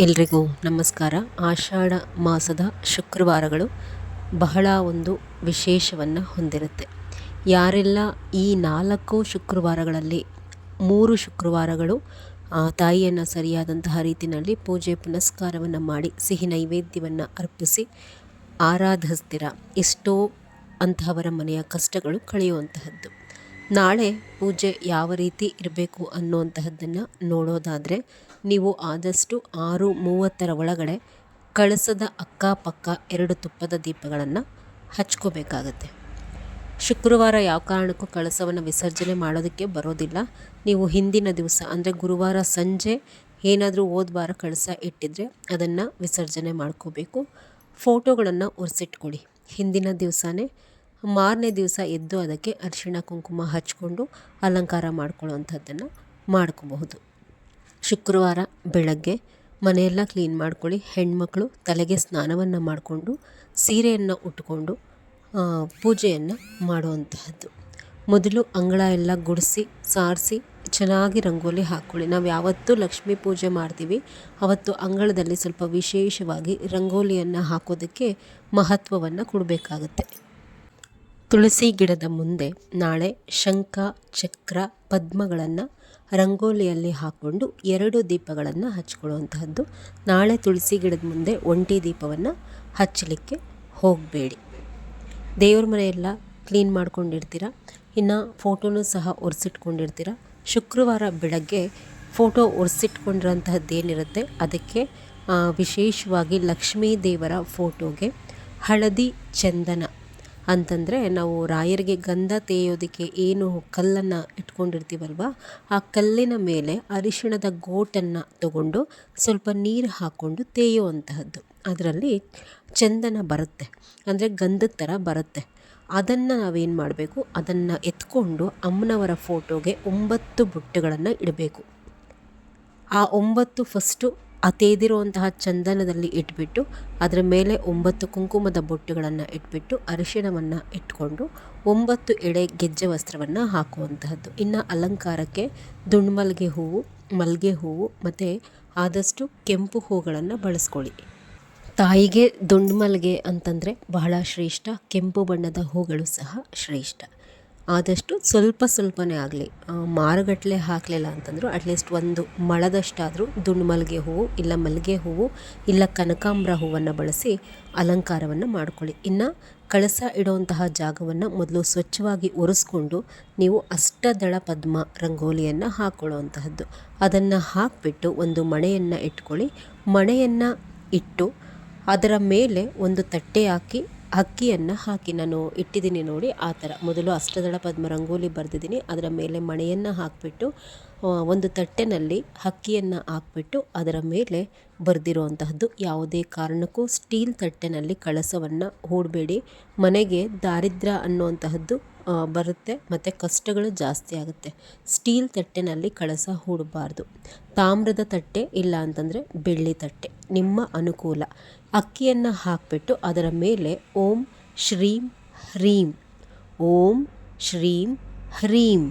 ಎಲ್ರಿಗೂ ನಮಸ್ಕಾರ. ಆಷಾಢ ಮಾಸದ ಶುಕ್ರವಾರಗಳು ಬಹಳ ಒಂದು ವಿಶೇಷವನ್ನು ಹೊಂದಿರುತ್ತೆ. ಯಾರೆಲ್ಲ ಈ ನಾಲ್ಕು ಶುಕ್ರವಾರಗಳಲ್ಲಿ ಮೂರು ಶುಕ್ರವಾರಗಳು ಆ, ತಾಯಿಯನ್ನು ಸರಿಯಾದಂತಹ ರೀತಿಯಲ್ಲಿ ಪೂಜೆ ಪುನಸ್ಕಾರವನ್ನು ಮಾಡಿ ಸಿಹಿ ನೈವೇದ್ಯವನ್ನು ಅರ್ಪಿಸಿ ಆರಾಧಿಸ್ತೀರ. ಎಷ್ಟೋ ಅಂತಹವರ ಮನೆಯ ಕಷ್ಟಗಳು ಕಳೆಯುವಂತಹದ್ದು. ನಾಳೆ ಪೂಜೆ ಯಾವ ರೀತಿ ಇರಬೇಕು ಅನ್ನುವಂತಹದ್ದನ್ನು ನೋಡೋದಾದರೆ, ನೀವು ಆದಷ್ಟು ಆರು ಮೂವತ್ತರ ಒಳಗಡೆ ಕಳಸದ ಅಕ್ಕಪಕ್ಕ ಎರಡು ತುಪ್ಪದ ದೀಪಗಳನ್ನು ಹಚ್ಕೋಬೇಕಾಗತ್ತೆ. ಶುಕ್ರವಾರ ಯಾವ ಕಾರಣಕ್ಕೂ ಕಳಸವನ್ನು ವಿಸರ್ಜನೆ ಮಾಡೋದಕ್ಕೆ ಬರೋದಿಲ್ಲ. ನೀವು ಹಿಂದಿನ ದಿವಸ, ಅಂದರೆ ಗುರುವಾರ ಸಂಜೆ ಏನಾದರೂ ಹೋದ ವಾರ ಕಳಸ ಇಟ್ಟಿದ್ರೆ ಅದನ್ನು ವಿಸರ್ಜನೆ ಮಾಡ್ಕೋಬೇಕು. ಫೋಟೋಗಳನ್ನು ಒರೆಸಿಟ್ಕೊಳ್ಳಿ. ಹಿಂದಿನ ದಿವಸನೇ ಮಾರನೇ ದಿವಸ ಎದ್ದು ಅದಕ್ಕೆ ಅರಿಶಿಣ ಕುಂಕುಮ ಹಚ್ಕೊಂಡು ಅಲಂಕಾರ ಮಾಡ್ಕೊಳ್ಳೋವಂಥದ್ದನ್ನು ಮಾಡ್ಕೋಬಹುದು. ಶುಕ್ರವಾರ ಬೆಳಗ್ಗೆ ಮನೆಯೆಲ್ಲ ಕ್ಲೀನ್ ಮಾಡ್ಕೊಳ್ಳಿ. ಹೆಣ್ಮಕ್ಳು ತಲೆಗೆ ಸ್ನಾನವನ್ನು ಮಾಡಿಕೊಂಡು, ಸೀರೆಯನ್ನು ಉಟ್ಕೊಂಡು ಪೂಜೆಯನ್ನು ಮಾಡುವಂತಹದ್ದು. ಮೊದಲು ಅಂಗಳ ಎಲ್ಲ ಗುಡಿಸಿ, ಸಾರಿಸಿ, ಚೆನ್ನಾಗಿ ರಂಗೋಲಿ ಹಾಕ್ಕೊಳ್ಳಿ. ನಾವು ಯಾವತ್ತೂ ಲಕ್ಷ್ಮೀ ಪೂಜೆ ಮಾಡ್ತೀವಿ. ಅವತ್ತು ಅಂಗಳದಲ್ಲಿ ಸ್ವಲ್ಪ ವಿಶೇಷವಾಗಿ ರಂಗೋಲಿಯನ್ನು ಹಾಕೋದಕ್ಕೆ ಮಹತ್ವವನ್ನು ಕೊಡಬೇಕಾಗತ್ತೆ. ತುಳಸಿ ಗಿಡದ ಮುಂದೆ ನಾಳೆ ಶಂಖ, ಚಕ್ರ, ಪದ್ಮಗಳನ್ನು ರಂಗೋಲಿಯಲ್ಲಿ ಹಾಕ್ಕೊಂಡು ಎರಡು ದೀಪಗಳನ್ನು ಹಚ್ಕೊಳ್ಳುವಂತಹದ್ದು. ನಾಳೆ ತುಳಸಿ ಗಿಡದ ಮುಂದೆ ಒಂಟಿ ದೀಪವನ್ನು ಹಚ್ಚಲಿಕ್ಕೆ ಹೋಗಬೇಡಿ. ದೇವ್ರ ಮನೆಯೆಲ್ಲ ಕ್ಲೀನ್ ಮಾಡ್ಕೊಂಡಿರ್ತೀರ? ಇನ್ನು ಫೋಟೋನೂ ಸಹ ಒರೆಸಿಟ್ಕೊಂಡಿರ್ತೀರ? ಶುಕ್ರವಾರ ಬೆಳಗ್ಗೆ ಫೋಟೋ ಒರೆಸಿಟ್ಕೊಂಡಿರೋಂತಹದ್ದೇನಿರುತ್ತೆ ಅದಕ್ಕೆ ವಿಶೇಷವಾಗಿ ಲಕ್ಷ್ಮೀ ದೇವರ ಫೋಟೋಗೆ ಹಳದಿ ಚಂದನ ಅಂತಂದರೆ ನಾವು ರಾಯರಿಗೆ ಗಂಧ ತೇಯೋದಕ್ಕೆ ಏನು ಕಲ್ಲನ್ನು ಇಟ್ಕೊಂಡಿರ್ತೀವಲ್ವ, ಆ ಕಲ್ಲಿನ ಮೇಲೆ ಅರಿಶಿಣದ ಗೋಟನ್ನು ತಗೊಂಡು ಸ್ವಲ್ಪ ನೀರು ಹಾಕ್ಕೊಂಡು ತೇಯುವಂತಹದ್ದು. ಅದರಲ್ಲಿ ಚಂದನ ಬರುತ್ತೆ, ಅಂದರೆ ಗಂಧದ ಥರ ಬರುತ್ತೆ. ಅದನ್ನು ನಾವೇನು ಮಾಡಬೇಕು, ಅದನ್ನು ಎತ್ಕೊಂಡು ಅಮ್ಮನವರ ಫೋಟೋಗೆ ಒಂಬತ್ತು ಬುಟ್ಟುಗಳನ್ನು ಇಡಬೇಕು. ಆ ಒಂಬತ್ತು ಫಸ್ಟು ಆ ಚಂದನದಲ್ಲಿ ಇಟ್ಬಿಟ್ಟು, ಅದರ ಮೇಲೆ ಒಂಬತ್ತು ಕುಂಕುಮದ ಬೊಟ್ಟುಗಳನ್ನು ಇಟ್ಬಿಟ್ಟು ಅರಿಶಿಣವನ್ನು ಇಟ್ಕೊಂಡು ಒಂಬತ್ತು ಎಳೆ ಗೆಜ್ಜೆ ವಸ್ತ್ರವನ್ನು ಹಾಕುವಂತಹದ್ದು. ಇನ್ನು ಅಲಂಕಾರಕ್ಕೆ ದುಂಡ್ಮಲ್ಗೆ ಹೂವು ಮಲ್ಲಿಗೆ ಹೂವು ಮತ್ತು ಆದಷ್ಟು ಕೆಂಪು ಹೂಗಳನ್ನು ಬಳಸ್ಕೊಳ್ಳಿ. ತಾಯಿಗೆ ದುಂಡ್ಮಲ್ಗೆ ಅಂತಂದರೆ ಬಹಳ ಶ್ರೇಷ್ಠ, ಕೆಂಪು ಬಣ್ಣದ ಹೂಗಳು ಸಹ ಶ್ರೇಷ್ಠ. ಆದಷ್ಟು ಸ್ವಲ್ಪ ಸ್ವಲ್ಪನೇ ಆಗಲಿ ಮಾರುಗಟ್ಟಲೆ ಹಾಕಲಿಲ್ಲ ಅಂತಂದರೂ ಅಟ್ಲೀಸ್ಟ್ ಒಂದು ಮಳದಷ್ಟಾದರೂ ದುಂಡು ಮಲ್ಲಿಗೆ ಹೂವು ಇಲ್ಲ ಮಲ್ಲಿಗೆ ಹೂವು ಇಲ್ಲ ಕನಕಾಂಬ್ರ ಹೂವನ್ನು ಬಳಸಿ ಅಲಂಕಾರವನ್ನು ಮಾಡ್ಕೊಳ್ಳಿ. ಇನ್ನು ಕಳಸ ಇಡುವಂತಹ ಜಾಗವನ್ನು ಮೊದಲು ಸ್ವಚ್ಛವಾಗಿ ಒರೆಸ್ಕೊಂಡು ನೀವು ಅಷ್ಟದಳ ಪದ್ಮ ರಂಗೋಲಿಯನ್ನು ಹಾಕ್ಕೊಳ್ಳುವಂತಹದ್ದು ಅದನ್ನು ಹಾಕಿಬಿಟ್ಟು ಒಂದು ಮಣೆಯನ್ನು ಇಟ್ಕೊಳ್ಳಿ. ಮಣೆಯನ್ನು ಇಟ್ಟು ಅದರ ಮೇಲೆ ಒಂದು ತಟ್ಟೆ ಹಾಕಿ ಅಕ್ಕಿಯನ್ನು ಹಾಕಿ ನಾನು ಇಟ್ಟಿದ್ದೀನಿ ನೋಡಿ, ಆ ಥರ. ಮೊದಲು ಅಷ್ಟದಳ ಪದ್ಮ ರಂಗೋಲಿ ಬರೆದಿದ್ದೀನಿ. ಅದರ ಮೇಲೆ ಮಣೆಯನ್ನು ಹಾಕಿಬಿಟ್ಟು ಒಂದು ತಟ್ಟೆನಲ್ಲಿ ಅಕ್ಕಿಯನ್ನು ಹಾಕ್ಬಿಟ್ಟು ಅದರ ಮೇಲೆ ಬರೆದಿರುವಂತಹದ್ದು. ಯಾವುದೇ ಕಾರಣಕ್ಕೂ ಸ್ಟೀಲ್ ತಟ್ಟೆನಲ್ಲಿ ಕಳಸವನ್ನು ಹೂಡಬೇಡಿ. ಮನೆಗೆ ದಾರಿದ್ರ್ಯ ಅನ್ನುವಂತಹದ್ದು ಬರುತ್ತೆ, ಮತ್ತು ಕಷ್ಟಗಳು ಜಾಸ್ತಿ ಆಗುತ್ತೆ. ಸ್ಟೀಲ್ ತಟ್ಟೆನಲ್ಲಿ ಕಳಸ ಹೂಡಬಾರ್ದು. ತಾಮ್ರದ ತಟ್ಟೆ ಇಲ್ಲ ಅಂತಂದರೆ ಬೆಳ್ಳಿ ತಟ್ಟೆ. ನಿಮ್ಮ ಅನುಕೂಲ. ಅಕ್ಕಿಯನ್ನು ಹಾಕಿಬಿಟ್ಟು ಅದರ ಮೇಲೆ ಓಂ ಶ್ರೀಂ ಹ್ರೀಂ, ಓಂ ಶ್ರೀಂ ಹ್ರೀಂ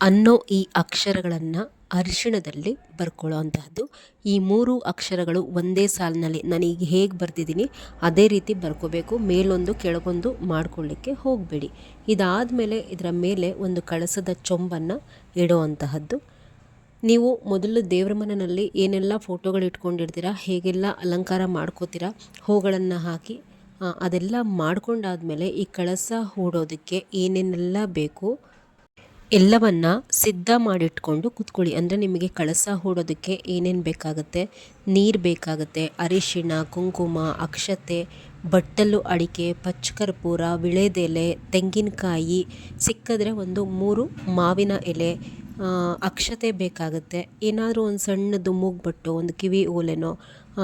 ಅನ್ನೋ ಈ ಅಕ್ಷರಗಳನ್ನು ಅರಿಶಿಣದಲ್ಲಿ ಬರ್ಕೊಳ್ಳೋ ಅಂತಹದ್ದು. ಈ ಮೂರು ಅಕ್ಷರಗಳು ಒಂದೇ ಸಾಲಿನಲ್ಲಿ ನಾನೀಗ ಹೇಗೆ ಬರ್ತಿದ್ದೀನಿ ಅದೇ ರೀತಿ ಬರ್ಕೋಬೇಕು, ಮೇಲೊಂದು ಕೆಳಗೊಂದು ಮಾಡ್ಕೊಳ್ಳಿಕ್ಕೆ ಹೋಗಬೇಡಿ. ಇದಾದ ಮೇಲೆ ಇದರ ಮೇಲೆ ಒಂದು ಕಳಸದ ಚೊಂಬನ್ನು ಇಡೋ ಅಂತಹದ್ದು. ನೀವು ಮೊದಲು ದೇವ್ರ ಮನೆಯಲ್ಲಿ ಏನೆಲ್ಲ ಫೋಟೋಗಳು ಇಟ್ಕೊಂಡಿರ್ತೀರಾ, ಹೇಗೆಲ್ಲ ಅಲಂಕಾರ ಮಾಡ್ಕೋತೀರ, ಹೂಗಳನ್ನು ಹಾಕಿ ಅದೆಲ್ಲ ಮಾಡ್ಕೊಂಡಾದ್ಮೇಲೆ ಈ ಕಳಸ ಹೂಡೋದಕ್ಕೆ ಏನೇನೆಲ್ಲ ಬೇಕು, ಎಲ್ಲವನ್ನ ಸಿದ್ಧ ಮಾಡಿಟ್ಕೊಂಡು ಕುತ್ಕೊಳ್ಳಿ. ಅಂದರೆ ನಿಮಗೆ ಕಳಸ ಹೂಡೋದಕ್ಕೆ ಏನೇನು ಬೇಕಾಗುತ್ತೆ? ನೀರು ಬೇಕಾಗುತ್ತೆ, ಅರಿಶಿಣ, ಕುಂಕುಮ, ಅಕ್ಷತೆ, ಬಟ್ಟಲು ಅಡಿಕೆ, ಪಚ್ಚಕರ್ಪೂರ, ವಿಳೆದೆಲೆ, ತೆಂಗಿನಕಾಯಿ, ಸಿಕ್ಕಿದ್ರೆ ಒಂದು ಮೂರು ಮಾವಿನ ಎಲೆ ಅಕ್ಷತೆ ಬೇಕಾಗುತ್ತೆ. ಏನಾದರೂ ಒಂದು ಸಣ್ಣದು ಮೂಗ್ಬಟ್ಟು, ಒಂದು ಕಿವಿ ಓಲೆನೋ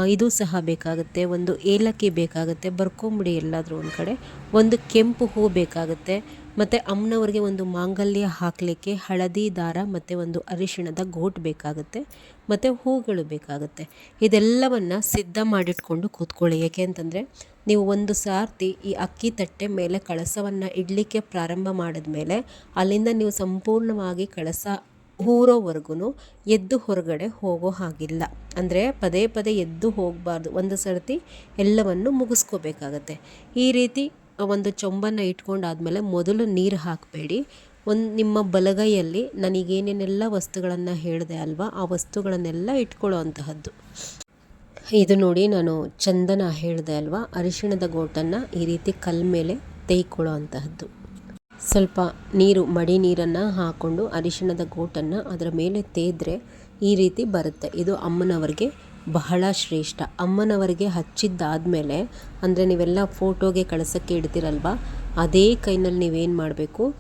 ಇದು ಸಹ ಬೇಕಾಗುತ್ತೆ. ಒಂದು ಏಲಕ್ಕಿ ಬೇಕಾಗುತ್ತೆ. ಬರ್ಕೊಂಬಿಡಿ ಎಲ್ಲಾದರೂ ಒಂದು ಕಡೆ. ಒಂದು ಕೆಂಪು ಹೂ ಬೇಕಾಗುತ್ತೆ. ಮತ್ತು ಅಮ್ಮನವ್ರಿಗೆ ಒಂದು ಮಾಂಗಲ್ಯ ಹಾಕಲಿಕ್ಕೆ ಹಳದಿ ದಾರ ಮತ್ತು ಒಂದು ಅರಿಶಿಣದ ಗೋಟ್ ಬೇಕಾಗುತ್ತೆ, ಮತ್ತು ಹೂಗಳು ಬೇಕಾಗುತ್ತೆ. ಇದೆಲ್ಲವನ್ನು ಸಿದ್ಧ ಮಾಡಿಟ್ಕೊಂಡು ಕೂತ್ಕೊಳ್ಳಿ. ಏಕೆ ಅಂತಂದರೆ ನೀವು ಒಂದು ಸಾರ್ತಿ ಈ ಅಕ್ಕಿ ತಟ್ಟೆ ಮೇಲೆ ಕಳಸವನ್ನು ಇಡಲಿಕ್ಕೆ ಪ್ರಾರಂಭ ಮಾಡಿದ ಮೇಲೆ ಅಲ್ಲಿಂದ ನೀವು ಸಂಪೂರ್ಣವಾಗಿ ಕಳಸ ಊರೋವರೆಗೂ ಎದ್ದು ಹೊರಗಡೆ ಹೋಗೋ ಹಾಗಿಲ್ಲ. ಅಂದರೆ ಪದೇ ಪದೇ ಎದ್ದು ಹೋಗಬಾರ್ದು. ಒಂದು ಸರ್ತಿ ಎಲ್ಲವನ್ನು ಮುಗಿಸ್ಕೋಬೇಕಾಗತ್ತೆ. ಈ ರೀತಿ ಒಂದು ಚೊಂಬನ್ನು ಇಟ್ಕೊಂಡಾದಮೇಲೆ ಮೊದಲು ನೀರು ಹಾಕಬೇಡಿ. ಒಂದು ನಿಮ್ಮ ಬಲಗೈಯಲ್ಲಿ ನನಗೇನೇನೆಲ್ಲ ವಸ್ತುಗಳನ್ನು ಹೇಳಿದೆ ಅಲ್ವಾ, ಆ ವಸ್ತುಗಳನ್ನೆಲ್ಲ ಇಟ್ಕೊಳ್ಳೋ ಅಂತಹದ್ದು. ಇದು ನೋಡಿ ನಾನು ಚಂದನ ಹೇಳಿದೆ ಅಲ್ವಾ, ಅರಿಶಿಣದ ಗೋಟನ್ನು ಈ ರೀತಿ ಕಲ್ ಮೇಲೆ ತೇಯ್ಕೊಳ್ಳೋ ಅಂತಹದ್ದು. ಸ್ವಲ್ಪ ನೀರು, ಮಡಿ ನೀರನ್ನು ಹಾಕ್ಕೊಂಡು ಅರಿಶಿಣದ ಗೋಟನ್ನು ಅದರ ಮೇಲೆ ತೇದ್ರೆ ಈ ರೀತಿ ಬರುತ್ತೆ. ಇದು ಅಮ್ಮನವರಿಗೆ ಬಹಳ ಶ್ರೇಷ್ಠ. ಅಮ್ಮನವರಿಗೆ ಹಚ್ಚಿದ್ದಾದಮೇಲೆ, ಅಂದರೆ ನೀವೆಲ್ಲ ಫೋಟೋಗೆ ಕಳಿಸೋಕ್ಕೆ ಇಡ್ತೀರಲ್ವ, ಅದೇ ಕೈನಲ್ಲಿ ನೀವೇನು ಮಾಡಬೇಕು?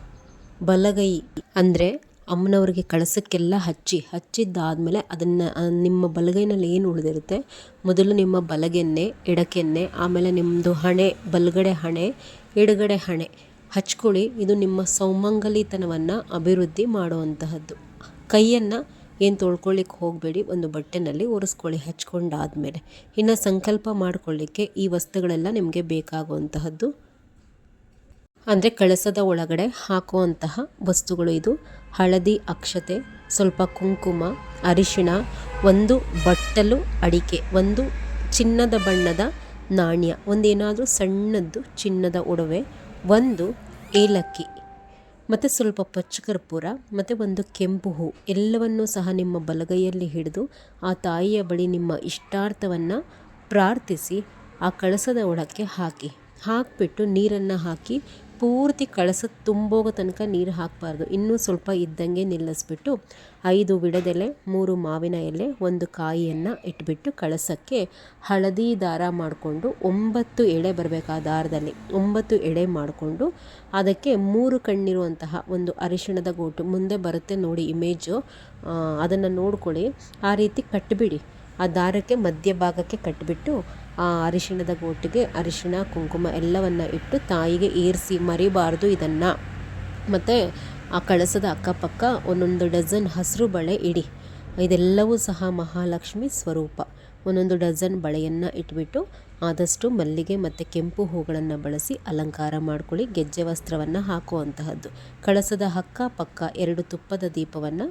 ಬಲಗೈ ಅಂದರೆ ಅಮ್ಮನವ್ರಿಗೆ ಕಳಸಕ್ಕೆಲ್ಲ ಹಚ್ಚಿ, ಹಚ್ಚಿದ್ದಾದಮೇಲೆ ಅದನ್ನು ನಿಮ್ಮ ಬಲಗೈನಲ್ಲಿ ಏನು ಉಳಿದಿರುತ್ತೆ? ಮೊದಲು ನಿಮ್ಮ ಬಲಗೆನ್ನೆ, ಎಡಕೆನ್ನೆ, ಆಮೇಲೆ ನಿಮ್ಮದು ಹಣೆ, ಬಲಗಡೆ ಹಣೆ, ಎಡಗಡೆ ಹಣೆ ಹಚ್ಕೊಳ್ಳಿ. ಇದು ನಿಮ್ಮ ಸೌಮಂಗಲಿತನವನ್ನು ಅಭಿವೃದ್ಧಿ ಮಾಡುವಂತಹದ್ದು. ಕೈಯನ್ನು ಏನು ತೊಳ್ಕೊಳ್ಳಿಕ್ಕೆ ಹೋಗಬೇಡಿ, ಒಂದು ಬಟ್ಟೆನಲ್ಲಿ ಒರೆಸ್ಕೊಳ್ಳಿ, ಹಚ್ಕೊಂಡಾದಮೇಲೆ. ಇನ್ನು ಸಂಕಲ್ಪ ಮಾಡಿಕೊಳ್ಳಿಕ್ಕೆ ಈ ವಸ್ತುಗಳೆಲ್ಲ ನಿಮಗೆ ಬೇಕಾಗುವಂತಹದ್ದು. ಅಂದರೆ ಕಳಸದ ಒಳಗಡೆ ಹಾಕುವಂತಹ ವಸ್ತುಗಳು ಇದು. ಹಳದಿ ಅಕ್ಷತೆ, ಸ್ವಲ್ಪ ಕುಂಕುಮ, ಅರಿಶಿಣ, ಒಂದು ಬಟ್ಟಲು ಅಡಿಕೆ, ಒಂದು ಚಿನ್ನದ ಬಣ್ಣದ ನಾಣ್ಯ, ಒಂದೇನಾದರೂ ಸಣ್ಣದ್ದು ಚಿನ್ನದ ಒಡವೆ, ಒಂದು ಏಲಕ್ಕಿ. ಮತ್ತು ಸ್ವಲ್ಪ ಪಚ್ಚಕರ್ಪೂರ ಮತ್ತು ಒಂದು ಕೆಂಪು ಹೂ. ಎಲ್ಲವನ್ನೂ ಸಹ ನಿಮ್ಮ ಬಲಗೈಯಲ್ಲಿ ಹಿಡಿದು ಆ ತಾಯಿಯ ಬಳಿ ನಿಮ್ಮ ಇಷ್ಟಾರ್ಥವನ್ನು ಪ್ರಾರ್ಥಿಸಿ ಆ ಕಳಸದ ಒಳಕ್ಕೆ ಹಾಕಿ. ಹಾಕಿಬಿಟ್ಟು ನೀರನ್ನು ಹಾಕಿ ಪೂರ್ತಿ ಕಳಸ ತುಂಬೋಗೋ ತನಕ ನೀರು ಹಾಕಬಾರ್ದು. ಇನ್ನೂ ಸ್ವಲ್ಪ ಇದ್ದಂಗೆ ನಿಲ್ಲಿಸ್ಬಿಟ್ಟು ಐದು ಬಿಡದೆಲೆ ಮೂರು ಮಾವಿನ ಎಲೆ, ಒಂದು ಕಾಯಿಯನ್ನು ಇಟ್ಬಿಟ್ಟು ಕಳಸಕ್ಕೆ ಹಳದಿ ದಾರ ಮಾಡಿಕೊಂಡು ಒಂಬತ್ತು ಎಳೆ ಬರಬೇಕು ಆ ದಾರದಲ್ಲಿ. ಒಂಬತ್ತು ಎಳೆ ಮಾಡಿಕೊಂಡು ಅದಕ್ಕೆ ಮೂರು ಕಣ್ಣಿರುವಂತಹ ಒಂದು ಅರಿಶಿಣದ ಗೋಟು ಮುಂದೆ ಬರುತ್ತೆ ನೋಡಿ ಇಮೇಜು. ಅದನ್ನು ನೋಡ್ಕೊಳ್ಳಿ. ಆ ರೀತಿ ಕಟ್ಟಿಬಿಡಿ ಆ ದಾರಕ್ಕೆ ಮಧ್ಯಭಾಗಕ್ಕೆ ಕಟ್ಟಿಬಿಟ್ಟು ಆ, ಅರಿಶಿಣದ ಗೋಟಿಗೆ ಅರಿಶಿಣ, ಕುಂಕುಮ ಎಲ್ಲವನ್ನು ಇಟ್ಟು ತಾಯಿಗೆ ಏರಿಸಿ ಮರಿಬಾರ್ದು ಇದನ್ನು. ಮತ್ತು ಆ ಕಳಸದ ಅಕ್ಕಪಕ್ಕ ಒಂದೊಂದು ಡಜನ್ ಹಸಿರು ಬಳೆ ಇಡಿ. ಇದೆಲ್ಲವೂ ಸಹ ಮಹಾಲಕ್ಷ್ಮಿ ಸ್ವರೂಪ. ಒಂದೊಂದು ಡಜನ್ ಬಳೆಯನ್ನು ಇಟ್ಬಿಟ್ಟು ಆದಷ್ಟು ಮಲ್ಲಿಗೆ ಮತ್ತು ಕೆಂಪು ಹೂಗಳನ್ನು ಬಳಸಿ ಅಲಂಕಾರ ಮಾಡ್ಕೊಳ್ಳಿ, ಗೆಜ್ಜೆ ವಸ್ತ್ರವನ್ನು ಹಾಕುವಂತಹದ್ದು. ಕಳಸದ ಅಕ್ಕ ಪಕ್ಕ ಎರಡು ತುಪ್ಪದ ದೀಪವನ್ನು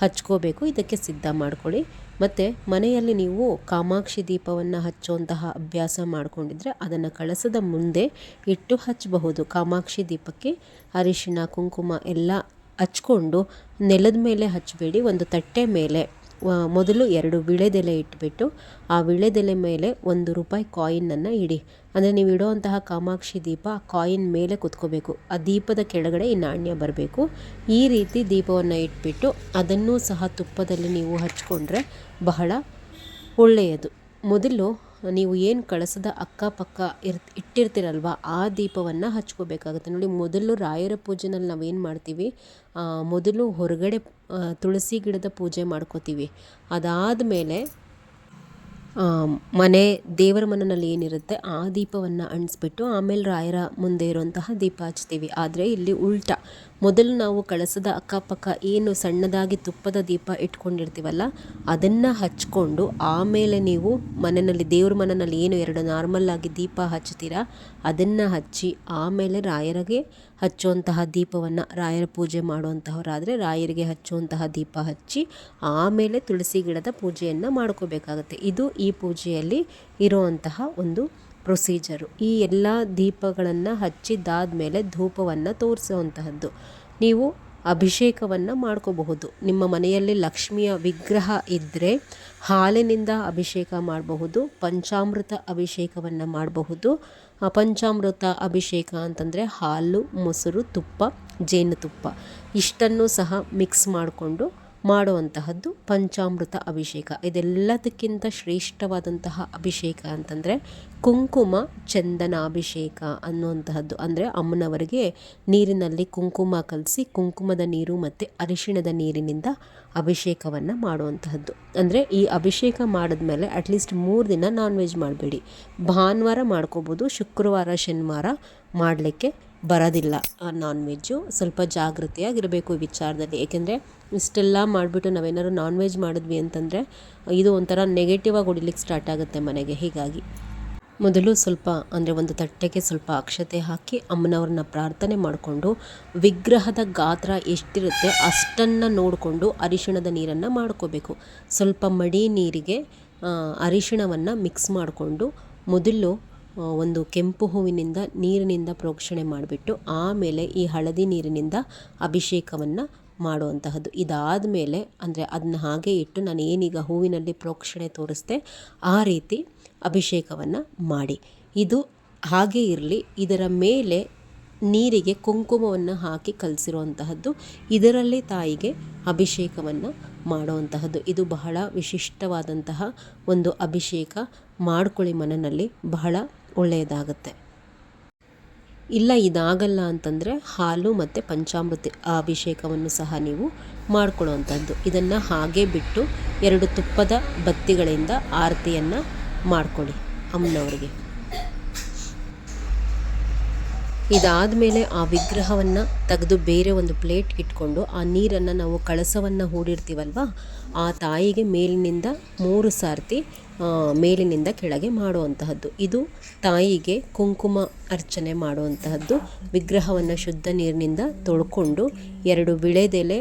ಹಚ್ಕೋಬೇಕು, ಇದಕ್ಕೆ ಸಿದ್ಧ ಮಾಡ್ಕೊಳ್ಳಿ. ಮತ್ತು ಮನೆಯಲ್ಲಿ ನೀವು ಕಾಮಾಕ್ಷಿ ದೀಪವನ್ನು ಹಚ್ಚುವಂತಹ ಅಭ್ಯಾಸ ಮಾಡಿಕೊಂಡಿದ್ರೆ ಅದನ್ನು ಕಳಸದ ಮುಂದೆ ಇಟ್ಟು ಹಚ್ಚಬಹುದು. ಕಾಮಾಕ್ಷಿ ದೀಪಕ್ಕೆ ಅರಿಶಿಣ, ಕುಂಕುಮ ಎಲ್ಲ ಹಚ್ಕೊಂಡು ನೆಲದ ಮೇಲೆ ಹಚ್ಚಬೇಡಿ. ಒಂದು ತಟ್ಟೆ ಮೇಲೆ. ಮೊದಲು ಎರಡು ವಿಳೆದೆಲೆ ಇಟ್ಬಿಟ್ಟು ಆ ವಿಳೆದೆಲೆ ಮೇಲೆ ಒಂದು ರೂಪಾಯಿ ಕಾಯಿನನ್ನು ಇಡಿ. ಅಂದರೆ ನೀವು ಇಡೋವಂತಹ ಕಾಮಾಕ್ಷಿ ದೀಪ ಆ ಕಾಯಿನ್ ಮೇಲೆ ಕುತ್ಕೋಬೇಕು. ಆ ದೀಪದ ಕೆಳಗಡೆ ಈ ನಾಣ್ಯ ಬರಬೇಕು. ಈ ರೀತಿ ದೀಪವನ್ನು ಇಟ್ಬಿಟ್ಟು ಅದನ್ನು ಸಹ ತುಪ್ಪದಲ್ಲಿ ನೀವು ಹಚ್ಕೊಂಡ್ರೆ ಬಹಳ ಒಳ್ಳೆಯದು. ಮೊದಲು ನೀವು ಏನು ಕಳಸದ ಅಕ್ಕಪಕ್ಕ ಇರ್ ಇಟ್ಟಿರ್ತೀರಲ್ವ, ಆ ದೀಪವನ್ನು ಹಚ್ಕೋಬೇಕಾಗುತ್ತೆ. ನೋಡಿ, ಮೊದಲು ರಾಯರ ಪೂಜೆನಲ್ಲಿ ನಾವೇನು ಮಾಡ್ತೀವಿ ಮೊದಲು ಹೊರಗಡೆ ತುಳಸಿ ಗಿಡದ ಪೂಜೆ ಮಾಡ್ಕೋತೀವಿ. ಅದಾದ ಮೇಲೆ ಮನೆ, ದೇವರ ಮನೆಯಲ್ಲಿ ಏನಿರುತ್ತೆ, ಆ ದೀಪವನ್ನು ಅಣಿಸ್ಬಿಟ್ಟು ಆಮೇಲೆ ರಾಯರ ಮುಂದೆ ಇರುವಂತಹ ದೀಪ ಹಚ್ತೀವಿ. ಆದರೆ ಇಲ್ಲಿ ಉಲ್ಟಾ ಮೊದಲು ನಾವು ಕಳಸದ ಅಕ್ಕಪಕ್ಕ ಏನು ಸಣ್ಣದಾಗಿ ತುಪ್ಪದ ದೀಪ ಇಟ್ಕೊಂಡಿರ್ತೀವಲ್ಲ, ಅದನ್ನು ಹಚ್ಕೊಂಡು ಆಮೇಲೆ ನೀವು ಮನೆಯಲ್ಲಿ, ದೇವ್ರ ಮನೆಯಲ್ಲಿ ಏನು ಎರಡು ನಾರ್ಮಲ್ಲಾಗಿ ದೀಪ ಹಚ್ತೀರಾ ಅದನ್ನು ಹಚ್ಚಿ ಆಮೇಲೆ ರಾಯರಿಗೆ ಹಚ್ಚುವಂತಹ ದೀಪವನ್ನು, ರಾಯರ ಪೂಜೆ ಮಾಡುವಂತಹವರಾದರೆ ರಾಯರಿಗೆ ಹಚ್ಚುವಂತಹ ದೀಪ ಹಚ್ಚಿ ಆಮೇಲೆ ತುಳಸಿ ಗಿಡದ ಪೂಜೆಯನ್ನು ಮಾಡ್ಕೋಬೇಕಾಗುತ್ತೆ. ಇದು ಈ ಪೂಜೆಯಲ್ಲಿ ಇರುವಂತಹ ಒಂದು ಪ್ರೊಸೀಜರು. ಈ ಎಲ್ಲ ದೀಪಗಳನ್ನು ಹಚ್ಚಿದ್ದಾದಮೇಲೆ ಧೂಪವನ್ನು ತೋರಿಸುವಂತಹದ್ದು. ನೀವು ಅಭಿಷೇಕವನ್ನು ಮಾಡ್ಕೋಬಹುದು. ನಿಮ್ಮ ಮನೆಯಲ್ಲಿ ಲಕ್ಷ್ಮಿಯ ವಿಗ್ರಹ ಇದ್ದರೆ ಹಾಲಿನಿಂದ ಅಭಿಷೇಕ ಮಾಡಬಹುದು, ಪಂಚಾಮೃತ ಅಭಿಷೇಕವನ್ನು ಮಾಡಬಹುದು. ಪಂಚಾಮೃತ ಅಭಿಷೇಕ ಅಂತಂದರೆ ಹಾಲು, ಮೊಸರು, ತುಪ್ಪ, ಜೇನುತುಪ್ಪ. ಇಷ್ಟನ್ನು ಸಹ ಮಿಕ್ಸ್ ಮಾಡಿಕೊಂಡು ಮಾಡುವಂತಹದ್ದು ಪಂಚಾಮೃತ ಅಭಿಷೇಕ. ಇದೆಲ್ಲದಕ್ಕಿಂತ ಶ್ರೇಷ್ಠವಾದಂತಹ ಅಭಿಷೇಕ ಅಂತಂದರೆ ಕುಂಕುಮ ಚಂದನ ಅಭಿಷೇಕ ಅನ್ನುವಂತಹದ್ದು. ಅಂದರೆ ಅಮ್ಮನವರಿಗೆ ನೀರಿನಲ್ಲಿ ಕುಂಕುಮ ಕಲಸಿ ಕುಂಕುಮದ ನೀರು ಮತ್ತು ಅರಿಶಿಣದ ನೀರಿನಿಂದ ಅಭಿಷೇಕವನ್ನು ಮಾಡುವಂತಹದ್ದು. ಅಂದರೆ ಈ ಅಭಿಷೇಕ ಮಾಡಿದ್ಮೇಲೆ ಅಟ್ಲೀಸ್ಟ್ ಮೂರು ದಿನ ನಾನ್ ವೆಜ್ ಮಾಡಬೇಡಿ. ಭಾನುವಾರ ಮಾಡ್ಕೋಬೋದು, ಶುಕ್ರವಾರ, ಶನಿವಾರ ಮಾಡಲಿಕ್ಕೆ ಬರೋದಿಲ್ಲ ನಾನ್ ವೆಜ್ಜು ಸ್ವಲ್ಪ ಜಾಗೃತಿಯಾಗಿರಬೇಕು ಈ ವಿಚಾರದಲ್ಲಿ. ಏಕೆಂದರೆ ಇಷ್ಟೆಲ್ಲ ಮಾಡಿಬಿಟ್ಟು ನಾವೇನಾದ್ರು ನಾನ್ ವೆಜ್ ಮಾಡಿದ್ವಿ ಅಂತಂದರೆ ಇದು ಒಂಥರ ನೆಗೆಟಿವ್ ಆಗಿ ಹೊಡಿಲಿಕ್ಕೆ ಸ್ಟಾರ್ಟ್ ಆಗುತ್ತೆ ಮನೆಗೆ. ಹೀಗಾಗಿ ಮೊದಲು ಸ್ವಲ್ಪ, ಅಂದರೆ ಒಂದು ತಟ್ಟೆಗೆ ಸ್ವಲ್ಪ ಅಕ್ಷತೆ ಹಾಕಿ ಅಮ್ಮನವ್ರನ್ನ ಪ್ರಾರ್ಥನೆ ಮಾಡಿಕೊಂಡು ವಿಗ್ರಹದ ಗಾತ್ರ ಎಷ್ಟಿರುತ್ತೆ ಅಷ್ಟನ್ನು ನೋಡಿಕೊಂಡು ಅರಿಶಿಣದ ನೀರನ್ನು ಮಾಡ್ಕೋಬೇಕು. ಸ್ವಲ್ಪ ಮಡಿ ನೀರಿಗೆ ಅರಿಶಿಣವನ್ನು ಮಿಕ್ಸ್ ಮಾಡಿಕೊಂಡು ಮೊದಲು ಒಂದು ಕೆಂಪು ಹೂವಿನಿಂದ ನೀರಿನಿಂದ ಪ್ರೋಕ್ಷಣೆ ಮಾಡಿಬಿಟ್ಟು ಆಮೇಲೆ ಈ ಹಳದಿ ನೀರಿನಿಂದ ಅಭಿಷೇಕವನ್ನು ಮಾಡುವಂತಹದ್ದು. ಇದಾದ ಮೇಲೆ ಅಂದರೆ ಅದನ್ನ ಹಾಗೆ ಇಟ್ಟು ನಾನು ಏನೀಗ ಹೂವಿನಲ್ಲಿ ಪ್ರೋಕ್ಷಣೆ ತೋರಿಸ್ದೆ ಆ ರೀತಿ ಅಭಿಷೇಕವನ್ನು ಮಾಡಿ. ಇದು ಹಾಗೆ ಇರಲಿ, ಇದರ ಮೇಲೆ ನೀರಿಗೆ ಕುಂಕುಮವನ್ನು ಹಾಕಿ ಕಲಸಿರುವಂತಹದ್ದು, ಇದರಲ್ಲಿ ತಾಯಿಗೆ ಅಭಿಷೇಕವನ್ನು ಮಾಡುವಂತಹದ್ದು. ಇದು ಬಹಳ ವಿಶಿಷ್ಟವಾದಂತಹ ಒಂದು ಅಭಿಷೇಕ. ಮಾಡ್ಕೊಳ್ಳಿ ಮನನಲ್ಲಿ ಬಹಳ ಒಳ್ಳೆಯದಾಗುತ್ತೆ. ಇಲ್ಲ, ಇದಾಗಲ್ಲ ಅಂತಂದರೆ ಹಾಲು ಮತ್ತು ಪಂಚಾಮೃತ ಅಭಿಷೇಕವನ್ನು ಸಹ ನೀವು ಮಾಡ್ಕೊಳ್ಳುವಂಥದ್ದು ಇದನ್ನು ಹಾಗೆ ಬಿಟ್ಟು ಎರಡು ತುಪ್ಪದ ಬತ್ತಿಗಳಿಂದ ಆರತಿಯನ್ನು ಮಾಡಿಕೊಳ್ಳಿ ಅಮ್ಮನವರಿಗೆ. ಇದಾದ ಮೇಲೆ ಆ ವಿಗ್ರಹವನ್ನು ತೆಗೆದು ಬೇರೆ ಒಂದು ಪ್ಲೇಟ್ ಇಟ್ಕೊಂಡು ಆ ನೀರನ್ನು ನಾವು ಕಳಸವನ್ನು ಹೂಡಿರ್ತೀವಲ್ವ ಆ ತಾಯಿಗೆ ಮೇಲಿನಿಂದ ಮೂರು ಸಾರ್ತಿ ಮೇಲಿನಿಂದ ಕೆಳಗೆ ಮಾಡುವಂತಹದ್ದು. ಇದು ತಾಯಿಗೆ ಕುಂಕುಮ ಅರ್ಚನೆ ಮಾಡುವಂತಹದ್ದು. ವಿಗ್ರಹವನ್ನು ಶುದ್ಧ ನೀರಿನಿಂದ ತೊಳ್ಕೊಂಡು, ಎರಡು ವಿಳೆದೆಲೆ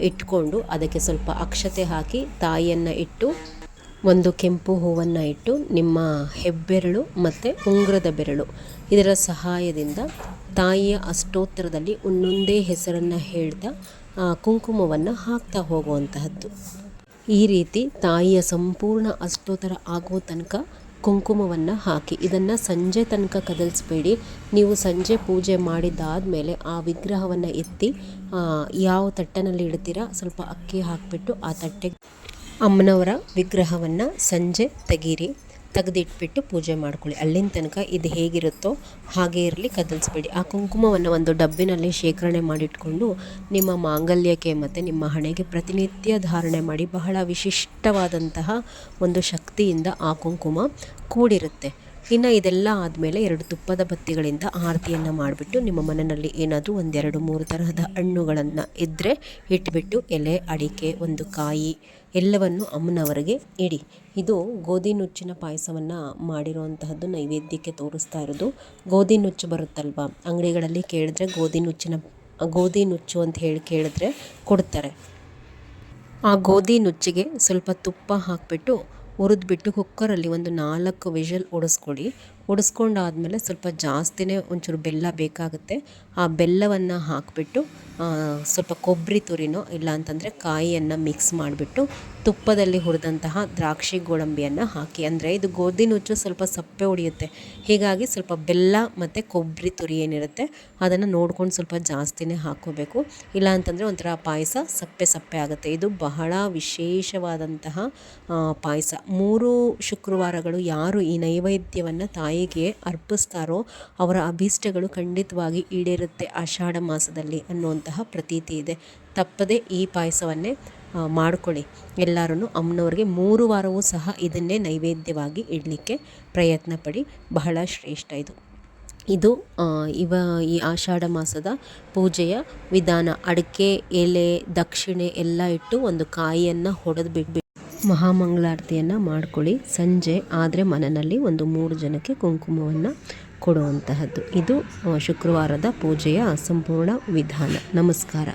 ಇಟ್ಕೊಂಡು ಅದಕ್ಕೆ ಸ್ವಲ್ಪ ಅಕ್ಷತೆ ಹಾಕಿ ತಾಯಿಯನ್ನು ಇಟ್ಟು, ಒಂದು ಕೆಂಪು ಹೂವನ್ನು ಇಟ್ಟು ನಿಮ್ಮ ಹೆಬ್ಬೆರಳು ಮತ್ತು ಉಂಗುರದ ಬೆರಳು. ಇದರ ಸಹಾಯದಿಂದ ತಾಯಿಯ ಅಷ್ಟೋತ್ತರದಲ್ಲಿ ಒಂದೊಂದೇ ಹೆಸರನ್ನು ಹೇಳ್ತಾ ಕುಂಕುಮವನ್ನು ಹಾಕ್ತಾ ಹೋಗುವಂತಹದ್ದು. ಈ ರೀತಿ ತಾಯಿಯ ಸಂಪೂರ್ಣ ಅಷ್ಟೋತ್ತರ ಆಗೋ ತನಕ ಕುಂಕುಮವನ್ನು ಹಾಕಿ, ಇದನ್ನು ಸಂಜೆ ತನಕ ಕದಲಿಸ್ಬೇಡಿ. ನೀವು ಸಂಜೆ ಪೂಜೆ ಮಾಡಿದ್ದಾದಮೇಲೆ ಆ ವಿಗ್ರಹವನ್ನು ಎತ್ತಿ ಯಾವ ತಟ್ಟೆನಲ್ಲಿ ಇಡ್ತೀರಾ ಸ್ವಲ್ಪ ಅಕ್ಕಿ ಹಾಕಿಬಿಟ್ಟು ಆ ತಟ್ಟೆಗೆ ಅಮ್ಮನವರ ವಿಗ್ರಹವನ್ನು ಸಂಜೆ ತೆಗೀರಿ. ತೆಗೆದಿಟ್ಬಿಟ್ಟು ಪೂಜೆ ಮಾಡ್ಕೊಳ್ಳಿ. ಅಲ್ಲಿನ ತನಕ ಇದು ಹೇಗಿರುತ್ತೋ ಹಾಗೆ ಇರಲಿ, ಕದಲಿಸ್ಬೇಡಿ. ಆ ಕುಂಕುಮವನ್ನು ಒಂದು ಡಬ್ಬಿನಲ್ಲಿ ಶೇಖರಣೆ ಮಾಡಿಟ್ಕೊಂಡು ನಿಮ್ಮ ಮಾಂಗಲ್ಯಕ್ಕೆ ಮತ್ತು ನಿಮ್ಮ ಹಣೆಗೆ ಪ್ರತಿನಿತ್ಯ ಧಾರಣೆ ಮಾಡಿ ಬಹಳ ವಿಶಿಷ್ಟವಾದಂತಹ ಒಂದು ಶಕ್ತಿಯಿಂದ ಆ ಕುಂಕುಮ ಕೂಡಿರುತ್ತೆ. ಇನ್ನು ಇದೆಲ್ಲ ಆದಮೇಲೆ ಎರಡು ತುಪ್ಪದ ಬತ್ತಿಗಳಿಂದ ಆರತಿಯನ್ನು ಮಾಡಿಬಿಟ್ಟು ನಿಮ್ಮ ಮನೆಯಲ್ಲಿ ಏನಾದರೂ ಒಂದೆರಡು ಮೂರು ತರಹದ ಹಣ್ಣುಗಳನ್ನು ಇದ್ದರೆ ಇಟ್ಬಿಟ್ಟು ಎಲೆ, ಅಡಿಕೆ, ಒಂದು ಕಾಯಿ ಎಲ್ಲವನ್ನು ಅಮ್ಮನವರಿಗೆ ಇಡಿ. ಇದು ಗೋಧಿ ನುಚ್ಚಿನ ಪಾಯಸವನ್ನು ಮಾಡಿರುವಂತಹದ್ದು ನೈವೇದ್ಯಕ್ಕೆ ತೋರಿಸ್ತಾ ಇರೋದು. ಗೋಧಿ ನುಚ್ಚು ಬರುತ್ತಲ್ವ? ಅಂಗಡಿಗಳಲ್ಲಿ ಕೇಳಿದ್ರೆ ಗೋಧಿ ನುಚ್ಚಿನ, ಗೋಧಿ ನುಚ್ಚು ಅಂತ ಹೇಳಿ ಕೇಳಿದ್ರೆ ಕೊಡ್ತಾರೆ. ಆ ಗೋಧಿ ನುಚ್ಚಿಗೆ ಸ್ವಲ್ಪ ತುಪ್ಪ ಹಾಕಿಬಿಟ್ಟು ಹುರಿದ್ಬಿಟ್ಟು ಕುಕ್ಕರಲ್ಲಿ ಒಂದು ನಾಲ್ಕು ವಿಷಲ್ ಹೊಡೆಸ್ಕೊಳ್ಳಿ ಹೊಡೆಸ್ಕೊಂಡಾದ್ಮೇಲೆ ಸ್ವಲ್ಪ ಜಾಸ್ತಿನೇ ಒಂಚೂರು ಬೆಲ್ಲ ಬೇಕಾಗುತ್ತೆ. ಆ ಬೆಲ್ಲವನ್ನು ಹಾಕಿಬಿಟ್ಟು ಸ್ವಲ್ಪ ಕೊಬ್ಬರಿ ತುರಿನೋ ಇಲ್ಲ ಅಂತಂದರೆ ಕಾಯಿಯನ್ನು ಮಿಕ್ಸ್ ಮಾಡಿಬಿಟ್ಟು ತುಪ್ಪದಲ್ಲಿ ಹುರಿದಂತಹ ದ್ರಾಕ್ಷಿ ಗೋಡಂಬಿಯನ್ನು ಹಾಕಿ, ಅಂದರೆ ಇದು ಗೋಧಿ ನುಚ್ಚು ಸ್ವಲ್ಪ ಸಪ್ಪೆ ಹೊಡೆಯುತ್ತೆ. ಹೀಗಾಗಿ ಸ್ವಲ್ಪ ಬೆಲ್ಲ ಮತ್ತು ಕೊಬ್ಬರಿ ತುರಿ ಏನಿರುತ್ತೆ ಅದನ್ನು ನೋಡ್ಕೊಂಡು ಸ್ವಲ್ಪ ಜಾಸ್ತಿನೇ ಹಾಕೋಬೇಕು ಇಲ್ಲ ಅಂತಂದರೆ ಒಂಥರ ಪಾಯಸ ಸಪ್ಪೆ ಸಪ್ಪೆ ಆಗುತ್ತೆ. ಇದು ಬಹಳ ವಿಶೇಷವಾದಂತಹ ಪಾಯಸ. ಮೂರು ಶುಕ್ರವಾರಗಳು ಯಾರು ಈ ನೈವೇದ್ಯವನ್ನು ತಾಯಿಗೆ ಅರ್ಪಿಸ್ತಾರೋ ಅವರ ಅಭೀಷ್ಟಗಳು ಖಂಡಿತವಾಗಿ ಈಡೇರುತ್ತೆ ಆಷಾಢ ಮಾಸದಲ್ಲಿ ಅನ್ನುವಂತಹ ಪ್ರತೀತಿ ಇದೆ. ತಪ್ಪದೆ ಈ ಪಾಯಸವನ್ನೇ ಮಾಡ್ಕೊಳ್ಳಿ. ಎಲ್ಲರೂ ಅಮ್ಮನವ್ರಿಗೆ ಮೂರು ವಾರವೂ ಸಹ ಇದನ್ನೇ ನೈವೇದ್ಯವಾಗಿ ಇಡಲಿಕ್ಕೆ ಪ್ರಯತ್ನ ಪಡಿ ಬಹಳ ಶ್ರೇಷ್ಠ ಇದು. ಇದು ಇವ, ಈ ಆಷಾಢ ಮಾಸದ ಪೂಜೆಯ ವಿಧಾನ. ಅಡಿಕೆ, ಎಲೆ, ದಕ್ಷಿಣೆ ಎಲ್ಲ ಇಟ್ಟು ಒಂದು ಕಾಯಿಯನ್ನು ಹೊಡೆದು ಬಿಟ್ಬಿಟ್ಟು ಮಹಾಮಂಗಳಾರತಿಯನ್ನು ಮಾಡ್ಕೊಳ್ಳಿ. ಸಂಜೆ ಆದರೆ ಮನೆಯಲ್ಲಿ ಒಂದು ಮೂರು ಜನಕ್ಕೆ ಕುಂಕುಮವನ್ನು ಕೊಡುವಂತಹದ್ದು. ಇದು ಶುಕ್ರವಾರದ ಪೂಜೆಯ ಸಂಪೂರ್ಣ ವಿಧಾನ. ನಮಸ್ಕಾರ.